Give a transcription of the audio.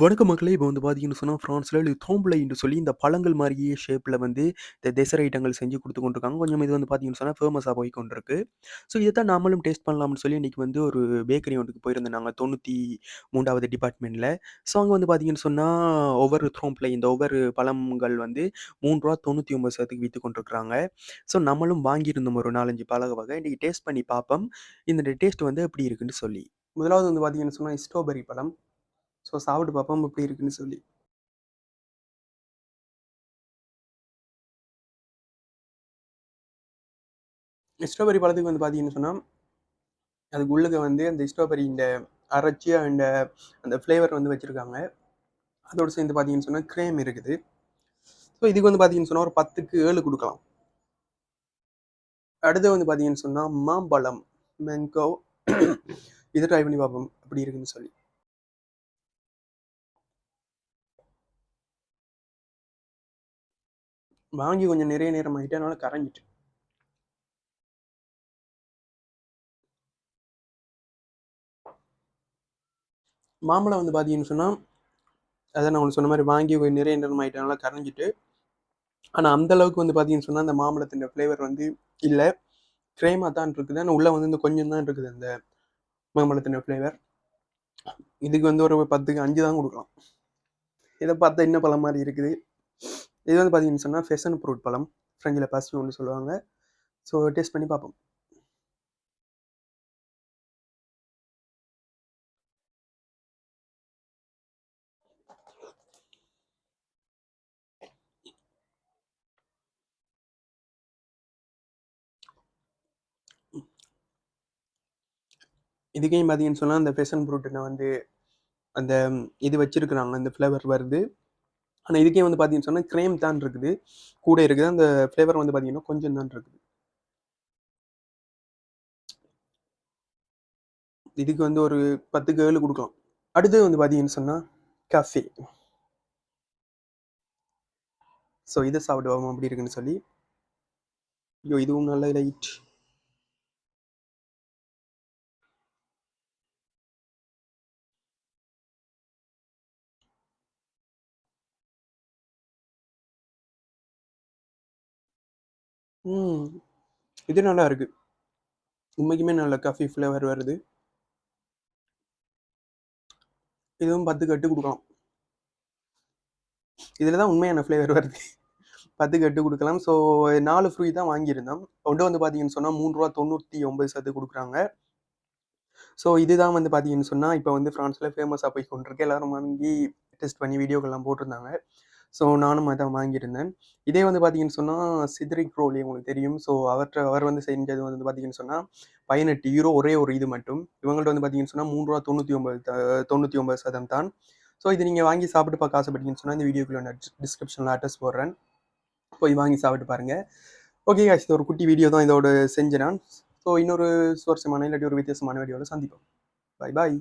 வணக்கம் மக்களே! இப்போ வந்து பார்த்தீங்கன்னு சொன்னால் ஃப்ரான்ஸ்ல லித்தோம்பிளை என்று சொல்லி இந்த பழங்கள் மாதிரியே ஷேப்பில் வந்து இந்த டெசர்ட் ஐட்டங்கள் செஞ்சு கொடுத்து கொண்டிருக்காங்க. கொஞ்சம் இது வந்து பார்த்தீங்கன்னு சொன்னால் ஃபேமஸாக போய் கொண்டிருக்கு. ஸோ இதை தான் நாமளும் டேஸ்ட் பண்ணலாம்னு சொல்லி இன்னைக்கு வந்து ஒரு பேக்கரி ஒன்றுக்கு போயிருந்தாங்க தொண்ணூற்றி மூன்றாவது டிபார்ட்மெண்ட்டில் ஸோ அங்கே வந்து பார்த்தீங்கன்னு சொன்னால் ஒவ்வொரு த்ரோம்பிளை இந்த ஒவ்வொரு பழங்கள் வந்து மூணு ரூபா தொண்ணூற்றி ஒம்பது சதத்துக்கு விற்று கொண்டிருக்கிறாங்க. ஸோ நம்மளும் வாங்கியிருந்தோம் ஒரு நாலஞ்சு பழக வகை. இன்றைக்கி டேஸ்ட் பண்ணி பார்ப்போம். இந்த டேஸ்ட் வந்து எப்படி இருக்குன்னு சொல்லி. முதலாவது வந்து பார்த்தீங்கன்னு சொன்னால் ஸ்ட்ராபெரி பழம். ஸோ சாப்பிட்டு பார்ப்போம் எப்படி இருக்குன்னு சொல்லி. ஸ்ட்ராபெரி பழத்துக்கு வந்து பார்த்தீங்கன்னு சொன்னால் அதுக்கு உள்ளுக்க வந்து அந்த ஸ்ட்ராபெரி இந்த அரைச்சி அந்த அந்த ஃப்ளேவர் வந்து வச்சிருக்காங்க. அதோடு சேர்ந்து பார்த்தீங்கன்னு சொன்னால் க்ரேம் இருக்குது. ஸோ இதுக்கு வந்து பார்த்தீங்கன்னு சொன்னால் ஒரு பத்துக்கு ஏழு கொடுக்கலாம் அடுத்து வந்து பார்த்தீங்கன்னு சொன்னால் மாம்பழம், மேங்கோ இது ட்ரை பண்ணி பார்ப்போம் அப்படி இருக்குன்னு சொல்லி. வாங்கி கொஞ்சம் நிறைய நேரம் ஆகிட்டு அதனால கரைஞ்சிட்டு. மாம்பழம் வந்து பார்த்தீங்கன்னு சொன்னால் அதான் நான் உங்களுக்கு சொன்ன மாதிரி வாங்கி கொஞ்சம் நிறைய நேரம் ஆகிட்டனால கரைஞ்சிட்டு. ஆனால் அந்த அளவுக்கு வந்து பார்த்தீங்கன்னு சொன்னால் அந்த மாம்பழத்தின் ஃப்ளேவர் வந்து இல்லை கிரேமா தான் இருக்குது. ஆனால் உள்ளே வந்து இந்த கொஞ்சம் தான் இருக்குது அந்த மாம்பழத்தின் ஃப்ளேவர். இதுக்கு வந்து ஒரு 10க்கு 5 தான் கொடுக்கலாம் இதை பார்த்தா இன்னும் பழம் மாதிரி இருக்குது. இது வந்து பார்த்தீங்கன்னு சொன்னால் ஃபெசன் ஃப்ரூட் பழம். ஃப்ரெஞ்சுல ஒன்று சொல்லுவாங்க. ஸோ டேஸ்ட் பண்ணி பார்ப்போம். இதுக்கே பார்த்தீங்கன்னு சொன்னால் அந்த ஃபெசன் ஃப்ரூட்ல வந்து அந்த இது வச்சுருக்குறாங்க அந்த ஃப்ளேவர் வருது. ஆனால் இதுக்கே வந்து பார்த்தீங்கன்னு சொன்னால் க்ரேம் தான் இருக்குது. கூட இருக்குது. அந்த ஃப்ளேவர் வந்து பார்த்தீங்கன்னா, கொஞ்சம் தான் இருக்குது. இதுக்கு வந்து ஒரு 10க்கு 7 கொடுக்கலாம் அடுத்தது வந்து பார்த்தீங்கன்னு சொன்னால் கஃபே ஸோ இதை சாப்பிடுவோம் அப்படி இருக்குன்னு சொல்லி. ஐயோ! இதுவும் நல்ல லைட். ம். இது நல்லா இருக்கு. உண்மைக்குமே நல்ல காஃபி ஃப்ளேவர் வருது. இதுவும் 10க்கு 8 குடுக்கலாம். இதில் தான் உண்மையான ஃப்ளேவர் வருது. 10க்கு 8 குடுக்கலாம். ஸோ 4 ஃப்ரூ தான் வாங்கியிருந்தோம். ஒண்ணு வந்து பார்த்தீங்கன்னு சொன்னா, ரூ. 3.99 குடுக்குறாங்க. ஸோ இதுதான் வந்து பார்த்தீங்கன்னு சொன்னா, இப்ப வந்து ஃப்ரான்ஸ்ல ஃபேமஸா போய் கொண்டிருக்கு. எல்லாரும் வாங்கி டெஸ்ட் பண்ணி வீடியோக்கள்லாம் போட்டிருந்தாங்க. ஸோ நானும் அதை வாங்கியிருந்தேன். இதே வந்து பார்த்தீங்கன்னு சொன்னா, சிதரிக் ரோலி உங்களுக்கு தெரியும். ஸோ அவற்றை அவர் வந்து செஞ்சது வந்து பார்த்தீங்கன்னு சொன்னா, €18 ஒரே ஒரு இது மட்டும். இவங்கள்ட்ட வந்து பார்த்தீங்கன்னு சொன்னா, ரூ. 3.99 த 99 தான். ஸோ இது நீங்க வாங்கி சாப்பிட்டு பார்க்க ஆசைப்பட்டீங்கன்னு சொன்னா, இந்த வீடியோக்குள்ள நான் டிஸ்கிரிப்ஷனில் அட்ரஸ் போடுறேன். போய் வாங்கி சாப்பிட்டு பாருங்க. ஓகே காய்ஸ் இது ஒரு குட்டி வீடியோ தான் இதோட செஞ்சேன் நான். ஸோ இன்னொரு சுவாரஸ்யமான இல்லாட்டி ஒரு வித்தியாசமான வீடியோவில் சந்திப்போம். பாய் பாய்.